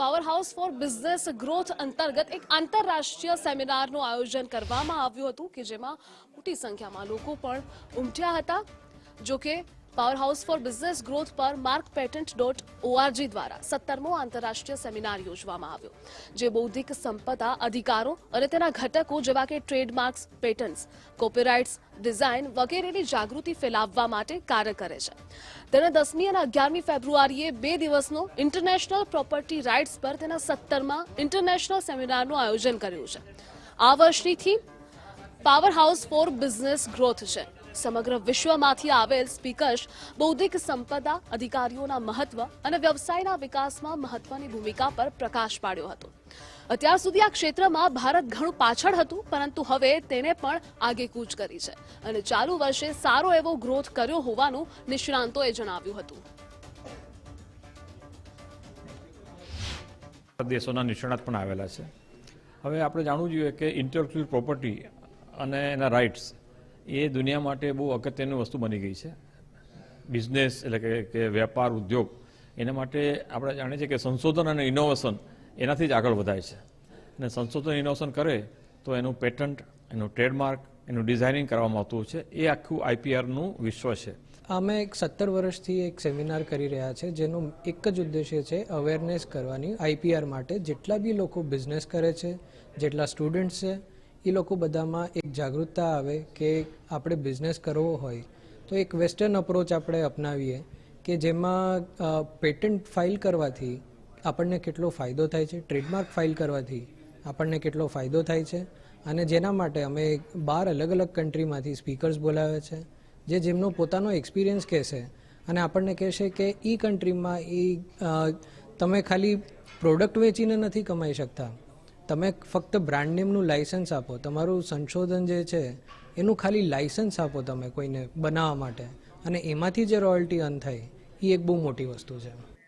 Power house for business growth અંતર્ગત એક આંતરરાષ્ટ્રીય સેમિનારનું આયોજન કરવામાં આવ્યું હતું કે જેમાં મોટી સંખ્યામાં લોકો પણ ઉમટ્યા હતા. જો કે power house for business growth પર માર્ક પેટન્ટ ડોટ ઓઆરજી દ્વારા સત્તરમો આંતરરાષ્ટ્રીય સેમિનાર યોજવામાં આવ્યો, જે બૌદ્ધિક સંપદા અધિકારો અને તેના ઘટકો જેવા કે ટ્રેડમાર્ક્સ પેટન્ટ્સ કોપીરાઇટ્સ ડિઝાઇન વગેરેની જાગૃતિ ફેલાવવા માટે કાર્ય કરે છે. તેને દસમી અને અગિયારમી ફેબ્રુઆરીએ બે દિવસનો ઇન્ટરનેશનલ પ્રોપર્ટી રાઇટ્સ પર તેના સત્તરમાં ઇન્ટરનેશનલ સેમિનારનું આયોજન કર્યું છે. આ વર્ષની theme power house for business growth છે. સમગ્ર વિશ્વમાંથી આવેલ સ્પીકર્સ બૌદ્ધિક સંપદા, અધિકારીઓના મહત્વ અને વ્યવસાયના વિકાસમાં મહત્વની ભૂમિકા પર પ્રકાશ પાડ્યો હતો. અત્યાર સુધી આ ક્ષેત્રમાં ભારત ઘણું પાછળ હતું, પરંતુ હવે તેને પણ આગેકૂચ કરી છે અને ચાલુ વર્ષે સારો એવો ગ્રોથ કર્યો હોવાનું નિષ્ણાંતોએ જણાવ્યું હતું. દેશોના નિષ્ણાત પણ આવેલા છે. હવે આપણે જાણવું જોઈએ કે ઇન્ટેલેક્ચ્યુઅલ પ્રોપર્ટી અને એના રાઇટ્સ એ દુનિયા માટે બહુ અગત્યની વસ્તુ બની ગઈ છે. બિઝનેસ એટલે કે કે વેપાર, ઉદ્યોગ, એના માટે આપણે જાણીએ છીએ કે સંશોધન અને ઇનોવેશન એનાથી જ આગળ વધાય છે. અને સંશોધન ઇનોવેશન કરે તો એનું પેટન્ટ એનું ટ્રેડમાર્ક એનું ડિઝાઇનિંગ કરવામાં આવતું છે. એ આખું આઈપીઆરનું વિશ્વ છે. અમે એક સત્તર વર્ષથી એક સેમિનાર કરી રહ્યા છે, જેનો એક જ ઉદ્દેશ્ય છે અવેરનેસ કરવાની આઈપીઆર માટે. જેટલા બી લોકો બિઝનેસ કરે છે, જેટલા સ્ટુડન્ટ્સ છે એ લોકો બધામાં એક જાગૃતતા આવે કે આપણે બિઝનેસ કરવો હોય. તો એક વેસ્ટર્ન અપ્રોચ આપણે અપનાવીએ કે જેમાં પેટન્ટ ફાઇલ કરવાથી આપણને કેટલો ફાયદો થાય છે ટ્રેડમાર્ક ફાઇલ કરવાથી આપણને કેટલો ફાયદો થાય છે અને જેના માટે અમે બાર અલગ અલગ કન્ટ્રીમાંથી સ્પીકર્સ બોલાવ્યા છે, જે જેમનો પોતાનો એક્સપિરિયન્સ કહેશે અને આપણને કહેશે કે એ કન્ટ્રીમાં એ તમે ખાલી પ્રોડક્ટ વેચીને નથી કમાઈ શકતા. તમે ફક્ત બ્રાન્ડ નેમનું લાઇસન્સ આપો, તમારું સંશોધન જે છે, એનું ખાલી લાઇસન્સ આપો તમે કોઈને બનાવવા માટે. અને એમાંથી જે રોયલ્ટી અર્ન થાય એ એક બહુ મોટી વસ્તુ છે.